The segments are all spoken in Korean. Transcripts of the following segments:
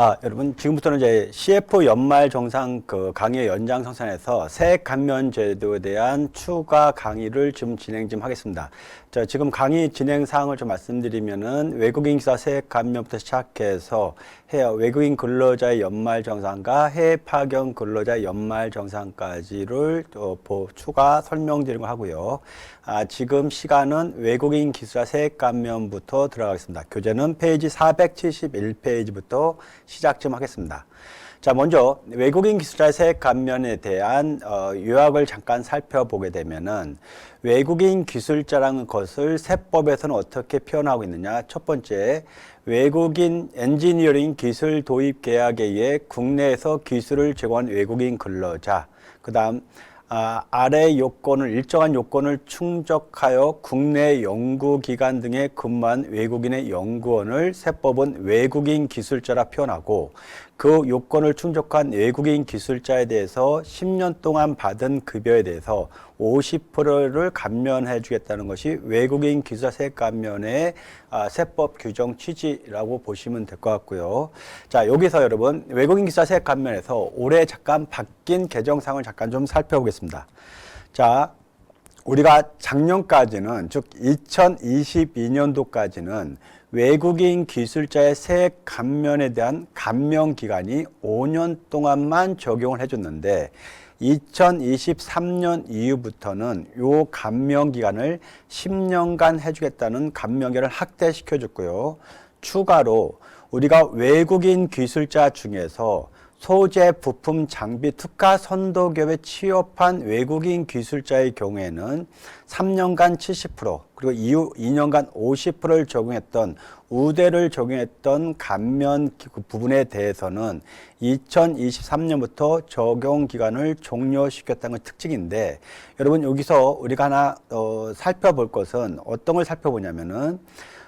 아, 여러분 지금부터는 이제 CF 연말 정상 그 강의 연장 성산에서 세액 감면 제도에 대한 추가 강의를 좀 진행 좀 하겠습니다. 자, 지금 강의 진행 사항을 좀 말씀드리면은 외국인 기사 세액 감면부터 시작해서 해 외국인 근로자의 연말 정상과 해외 파견 근로자의 연말 정상까지를 또 보- 추가 설명드리는 거 하고요. 아, 지금 시간은 외국인 기술자 세액 감면부터 들어가겠습니다. 교재는 페이지 471페이지부터 시작 좀 하겠습니다. 자, 먼저 외국인 기술자 세액 감면에 대한 어, 요약을 잠깐 살펴보게 되면은 외국인 기술자라는 것을 세법에서는 어떻게 표현하고 있느냐? 첫 번째, 외국인 엔지니어링 기술 도입 계약에 의해 국내에서 기술을 제공한 외국인 근로자. 그다음 아, 아래 요건을 일정한 요건을 충족하여 국내 연구기관 등에 근무한 외국인의 연구원을 세법은 외국인 기술자라 표현하고 그 요건을 충족한 외국인 기술자에 대해서 10년 동안 받은 급여에 대해서 50%를 감면해 주겠다는 것이 외국인 기술자 세액 감면의 아, 세법 규정 취지라고 보시면 될 것 같고요. 자, 여기서 여러분 외국인 기술자 세액 감면에서 올해 잠깐 바뀐 개정상을 잠깐 좀 살펴보겠습니다. 자, 우리가 작년까지는 즉 2022년도까지는 외국인 기술자의 세액 감면에 대한 감면 기간이 5년 동안만 적용을 해줬는데 2023년 이후부터는 요 감면 기간을 10년간 해주겠다는 감면 기간을 확대시켜줬고요. 추가로 우리가 외국인 기술자 중에서 소재, 부품, 장비, 특화 선도 기업에 취업한 외국인 기술자의 경우에는 3년간 70% 그리고 이후 2년간 50%를 적용했던 우대를 적용했던 감면 기- 그 부분에 대해서는 2023년부터 적용 기간을 종료시켰다는 건 특징인데 여러분 여기서 우리가 하나 어, 살펴볼 것은 어떤 걸 살펴보냐면은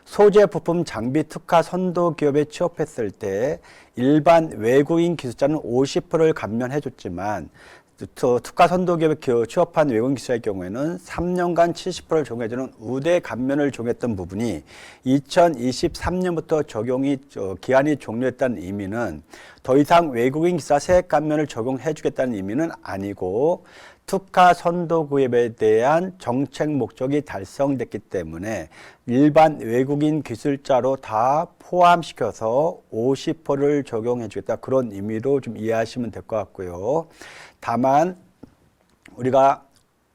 소재 부품 장비 특화 선도 기업에 취업했을 때 일반 외국인 기술자는 50%를 감면해 줬지만 또 특화 선도 기업에 기- 취업한 외국인 기술자의 경우에는 3년간 70%를 적용해주는 우대 감면을 적용했던 부분이 2023년부터 적용이 저, 기한이 종료했다는 의미는 더 이상 외국인 기사 세액 감면을 적용해 주겠다는 의미는 아니고 특화 선도 구입에 대한 정책 목적이 달성됐기 때문에 일반 외국인 기술자로 다 포함시켜서 50%를 적용해 주겠다 그런 의미로 좀 이해하시면 될 것 같고요. 다만 우리가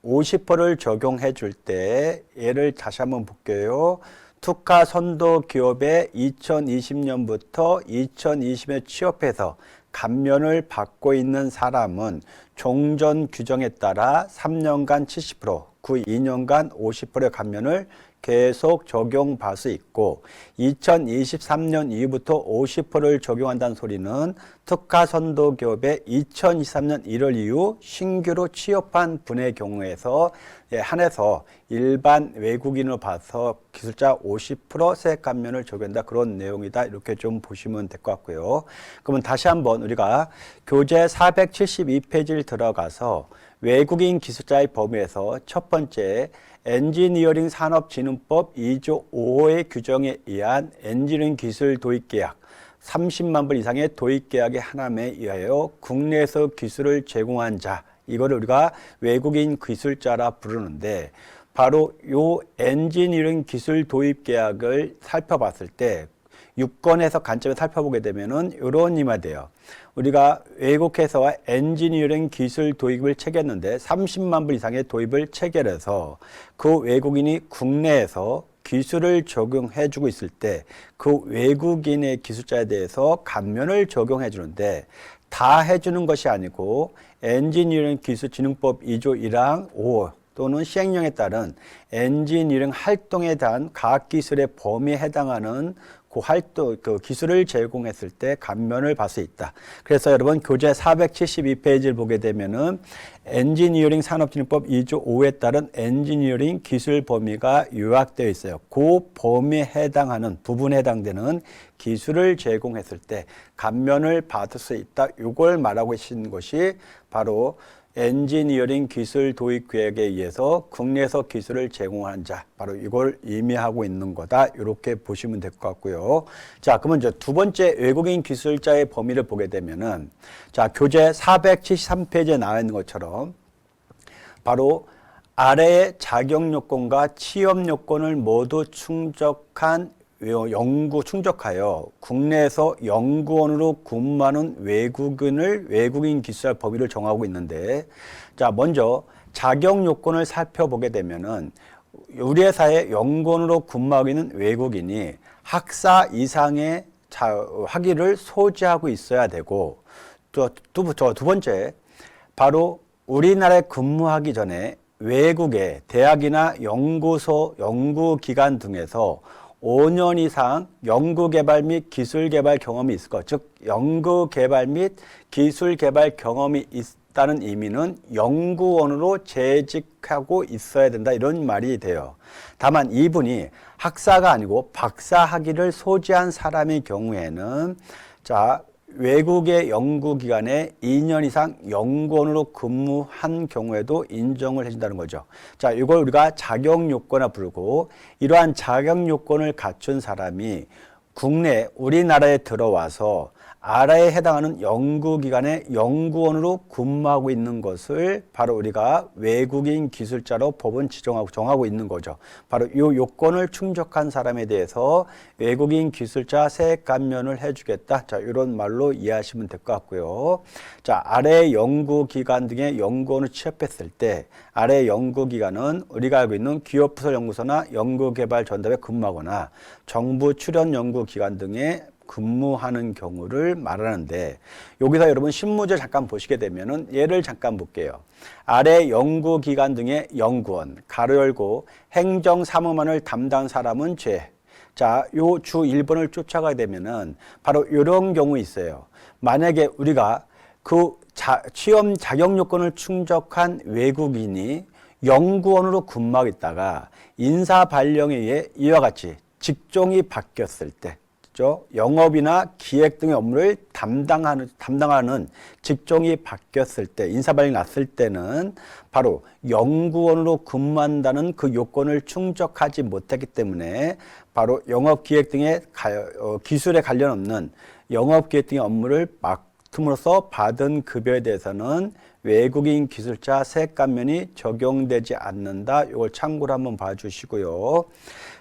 50%를 적용해 줄때 예를 다시 한번 볼게요. 특화 선도 기업에 2020년부터 2020년 취업해서 감면을 받고 있는 사람은 종전 규정에 따라 3년간 70%, 그 2년간 50%의 감면을 계속 적용받을 수 있고 2023년 이후부터 50%를 적용한다는 소리는 특화 선도 기업에 2023년 1월 이후 신규로 취업한 분의 경우에서 예, 한해서 일반 외국인으로 봐서 기술자 50% 세액 감면을 적용한다 그런 내용이다 이렇게 좀 보시면 될 것 같고요. 그러면 다시 한번 우리가 교재 472페이지를 들어가서 외국인 기술자의 범위에서 첫 번째 엔지니어링 산업진흥법 2조 5호의 규정에 의한 엔지니어링 기술 도입 계약 30만 불 이상의 도입 계약의 하나에 의하여 국내에서 기술을 제공한 자 이거를 우리가 외국인 기술자라 부르는데 바로 요 엔지니어링 기술 도입 계약을 살펴봤을 때 유권에서 관점에 살펴보게 되면은 이런 의미가 돼요. 우리가 외국에서 엔지니어링 기술 도입을 체결했는데 30만 불 이상의 도입을 체결해서 그 외국인이 국내에서 기술을 적용해 주고 있을 때 그 외국인의 기술자에 대해서 감면을 적용해 주는데 다 해주는 것이 아니고 엔지니어링 기술진흥법 2조 1항 5 또는 시행령에 따른 엔지니어링 활동에 대한 과학기술의 범위에 해당하는 그 활동, 그 기술을 제공했을 때 감면을 받을 수 있다. 그래서 여러분 교재 472페이지를 보게 되면은 엔지니어링 산업진흥법 2조 5에 따른 엔지니어링 기술 범위가 요약되어 있어요. 그 범위에 해당하는 부분에 해당되는 기술을 제공했을 때 감면을 받을 수 있다. 이걸 말하고 계신 것이 바로 엔지니어링 기술 도입 계획에 의해서 국내에서 기술을 제공하는 자 바로 이걸 의미하고 있는 거다 이렇게 보시면 될 것 같고요. 자 그러면 이제 두 번째 외국인 기술자의 범위를 보게 되면은 자 교재 473페이지에 나와 있는 것처럼 바로 아래의 자격 요건과 취업 요건을 모두 충족한 연구 충족하여 국내에서 연구원으로 근무하는 외국인을 외국인 기술자 범위를 정하고 있는데 자 먼저 자격 요건을 살펴보게 되면은 우리 회사에 연구원으로 근무하고 있는 외국인이 학사 이상의 자, 학위를 소지하고 있어야 되고 또두 두 번째 바로 우리나라에 근무하기 전에 외국의 대학이나 연구소, 연구기관 등에서 5년 이상 연구개발 및 기술개발 경험이 있을 것, 즉 연구개발 및 기술개발 경험이 있다는 의미는 연구원으로 재직하고 있어야 된다 이런 말이 돼요. 다만 이분이 학사가 아니고 박사 학위를 소지한 사람의 경우에는 자 외국의 연구기관에 2년 이상 연구원으로 근무한 경우에도 인정을 해준다는 거죠. 자, 이걸 우리가 자격 요건이라 부르고 이러한 자격 요건을 갖춘 사람이 국내 우리나라에 들어와서 아라에 해당하는 연구기관의 연구원으로 근무하고 있는 것을 바로 우리가 외국인 기술자로 법은 지정하고 정하고 있는 거죠. 바로 이 요건을 충족한 사람에 대해서 외국인 기술자 세액 감면을 해주겠다. 자, 이런 말로 이해하시면 될 것 같고요. 자, 아래 연구기관 등의 연구원을 취업했을 때 아래 연구기관은 우리가 알고 있는 기업부설 연구소나 연구개발 전담에 근무하거나 정부 출연 연구기관 등의 근무하는 경우를 말하는데 여기서 여러분 신무제 잠깐 보시게 되면은 예를 잠깐 볼게요. 아래 연구기관 등의 연구원 가로 열고 행정 사무만을 담당 사람은 죄. 자, 요 주 1번을 쫓아가게 되면은 바로 이런 경우 있어요. 만약에 우리가 그 자, 취업 자격 요건을 충족한 외국인이 연구원으로 근무하고 있다가 인사 발령에 의해 이와 같이 직종이 바뀌었을 때 죠. 영업이나 기획 등의 업무를 담당하는, 담당하는 직종이 바뀌었을 때, 인사발령이 났을 때는 바로 연구원으로 근무한다는 그 요건을 충족하지 못했기 때문에 바로 영업 기획 등의 가, 어, 기술에 관련 없는 영업 기획 등의 업무를 맡음으로써 받은 급여에 대해서는 외국인 기술자 세액 감면이 적용되지 않는다. 이걸 참고로 한번 봐주시고요.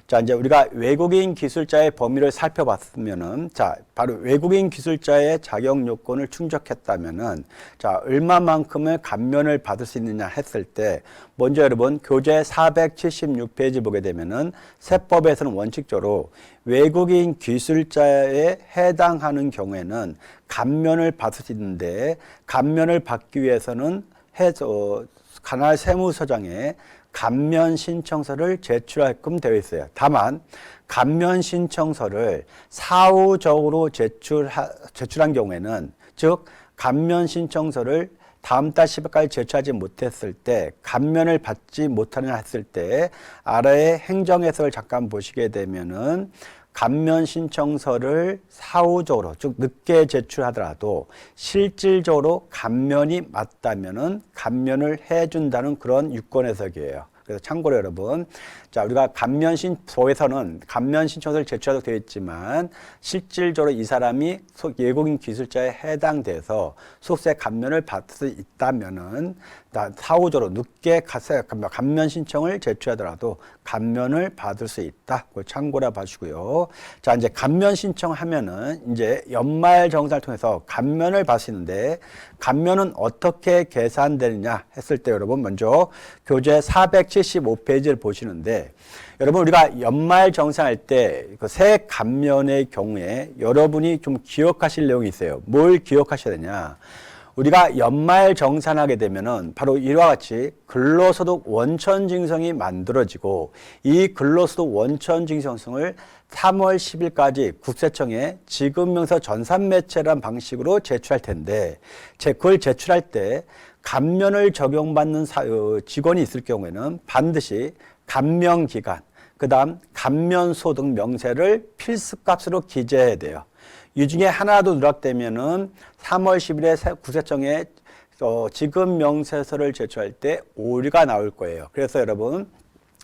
자, 이제 우리가 외국인 기술자의 범위를 살펴봤으면은, 자, 바로 외국인 기술자의 자격 요건을 충족했다면은, 자, 얼마만큼의 감면을 받을 수 있느냐 했을 때, 먼저 여러분, 교재 476페이지 보게 되면은, 세법에서는 원칙적으로 외국인 기술자에 해당하는 경우에는 감면을 받을 수 있는데, 감면을 받기 위해서는 해서, 관할 세무서장에 감면 신청서를 제출하게끔 되어 있어요. 다만 감면 신청서를 사후적으로 제출하, 제출한 경우에는 즉 감면 신청서를 다음 달 10일까지 제출하지 못했을 때 감면을 받지 못하느냐 했을 때 아래의 행정 해석을 잠깐 보시게 되면은 감면 신청서를 사후적으로 즉 늦게 제출하더라도 실질적으로 감면이 맞다면은 감면을 해준다는 그런 유권 해석이에요. 그래서 참고로 여러분, 자 우리가 감면 신소에서는 감면 신청서를 제출하도록 되어 있지만 실질적으로 이 사람이 외국인 기술자에 해당돼서 속세 감면을 받을 수 있다면은 사후적으로 늦게 감면 신청을 제출하더라도 감면을 받을 수 있다. 그 참고로 봐주고요. 자 이제 감면 신청하면은 이제 연말 정산을 통해서 감면을 있는데 감면은 어떻게 계산되느냐 했을 때 여러분 먼저 교재 475페이지를 보시는데 여러분 우리가 연말 정산할 때그 세액 감면의 경우에 여러분이 좀 기억하실 내용이 있어요. 뭘 기억하셔야 되냐? 우리가 연말 정산하게 되면은 바로 이와 같이 근로소득 원천 징성이 만들어지고 이 근로소득 원천 징성을 3월 10일까지 국세청에 지급명서 전산 매체란 방식으로 제출할 텐데 그걸 제출할 때 감면을 적용받는 어, 직원이 있을 경우에는 반드시 감면 기간, 그 다음 감면 소득 명세를 필수값으로 기재해야 돼요. 이 중에 하나도 누락되면은 3월 10일에 구세청에 어, 지금 명세서를 제출할 때 오류가 나올 거예요. 그래서 여러분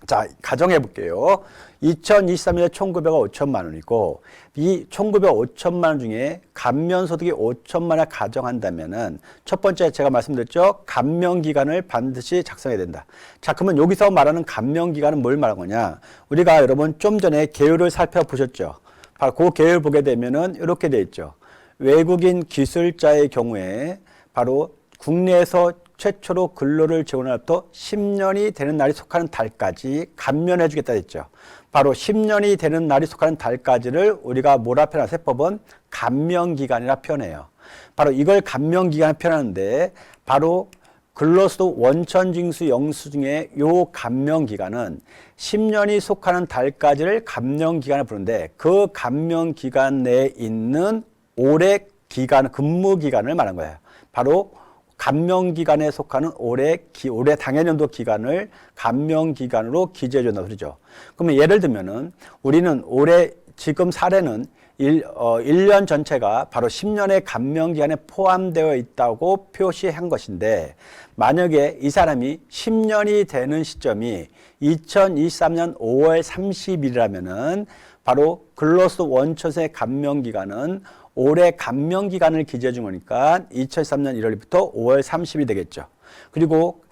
자, 가정해 볼게요. 2023년에 총급여가 5천만 원이고 이 총급여 5천만 원 중에 감면 소득이 5천만 원 가정한다면은 첫 번째 제가 말씀드렸죠. 감면 기간을 반드시 작성해야 된다. 자, 그러면 여기서 말하는 감면 기간은 뭘 말하는 거냐? 우리가 여러분 좀 전에 계율을 살펴보셨죠. 바로 그 계율 보게 되면은 이렇게 돼 있죠. 외국인 기술자의 경우에 바로 국내에서 최초로 근로를 지원할부터 10년이 되는 날이 속하는 달까지 감면해 주겠다 했죠. 바로 10년이 되는 날이 속하는 달까지를 우리가 뭐라 표현하 세법은 감면 기간이라 표현해요. 바로 이걸 감면 기간을 표현하는데 바로 근로소득 원천징수 영수 중에 요 감면 기간은 10년이 속하는 달까지를 감면 기간을 부르는데 그 감면 기간 내에 있는 올해 기간 근무 기간을 말한 거예요. 바로 감면 기간에 속하는 올해 기, 올해 당해년도 기간을 감면 기간으로 기재해 준다 소리죠. 그러면 예를 들면은 우리는 올해 지금 사례는 일, 어, 1년 전체가 바로 10년의 감면 기간에 포함되어 있다고 표시한 것인데 만약에 이 사람이 10년이 되는 시점이 2023년 5월 30일이라면은 바로 근로소 원천세 감면 기간은 올해 감면 기간을 기재해 준 거니까 2003년 1월부터 5월 30이 되겠죠. 그리고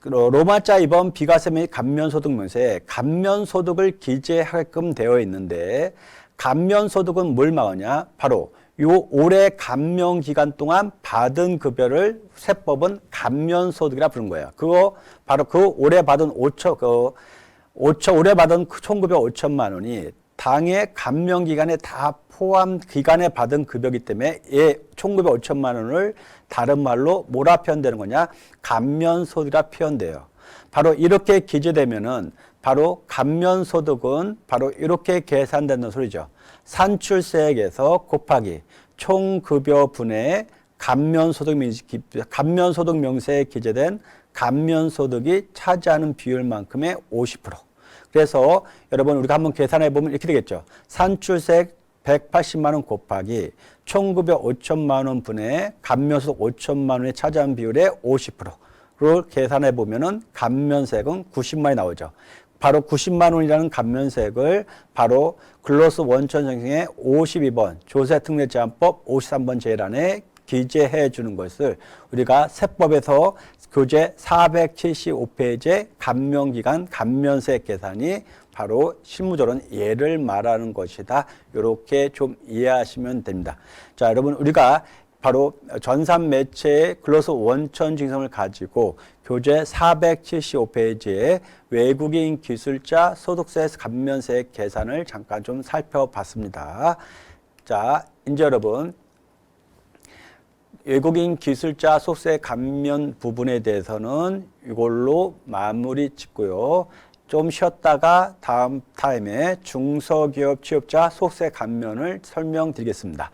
그 로마자 이번 비과세 및 감면소득 명세에 감면소득을 기재하게끔 되어 있는데 감면소득은 뭘 말하냐? 바로 요 올해 감면 기간 동안 받은 급여를 세법은 감면소득이라 부르는 거예요. 그거 바로 그 올해 받은 5천 그 5천 올해 받은 그 총급여 5천만 원이 당해 감면 기간에 다 포함 기간에 받은 급여기 때문에 예, 총급여 5천만 원을 다른 말로 뭐라 표현되는 거냐? 감면소득이라 표현돼요. 바로 이렇게 기재되면은 바로 감면소득은 바로 이렇게 계산된다는 소리죠. 산출세액에서 곱하기 총급여분의 감면소득 명 감면소득 명세에 기재된 감면소득이 차지하는 비율만큼의 50%. 그래서 여러분 우리가 한번 계산해 보면 이렇게 되겠죠. 산출세액 180만 원 곱하기 총급여 5천만 원 분의 감면소득 5천만 원에 차지한 비율의 50%를 계산해 보면은 감면세액은 90만 원이 나오죠. 바로 90만 원이라는 감면세액을 바로 근로소 원천 정생의 52번 조세특례제한법 53번 제란에 기재해 주는 것을 우리가 세법에서 교재 475페이지의 감면기간 감면세액 계산이 바로 실무적으로는 예를 말하는 것이다. 이렇게 좀 이해하시면 됩니다. 자, 여러분 우리가 바로 전산 매체의 글로스 원천 증성을 가지고 교재 475페이지에 외국인 기술자 소득세 감면세 계산을 잠깐 좀 살펴봤습니다. 자, 이제 여러분 외국인 기술자 소득세 감면 부분에 대해서는 이걸로 마무리 짓고요. 좀 쉬었다가 다음 타임에 중소기업 취업자 소득세 감면을 설명드리겠습니다.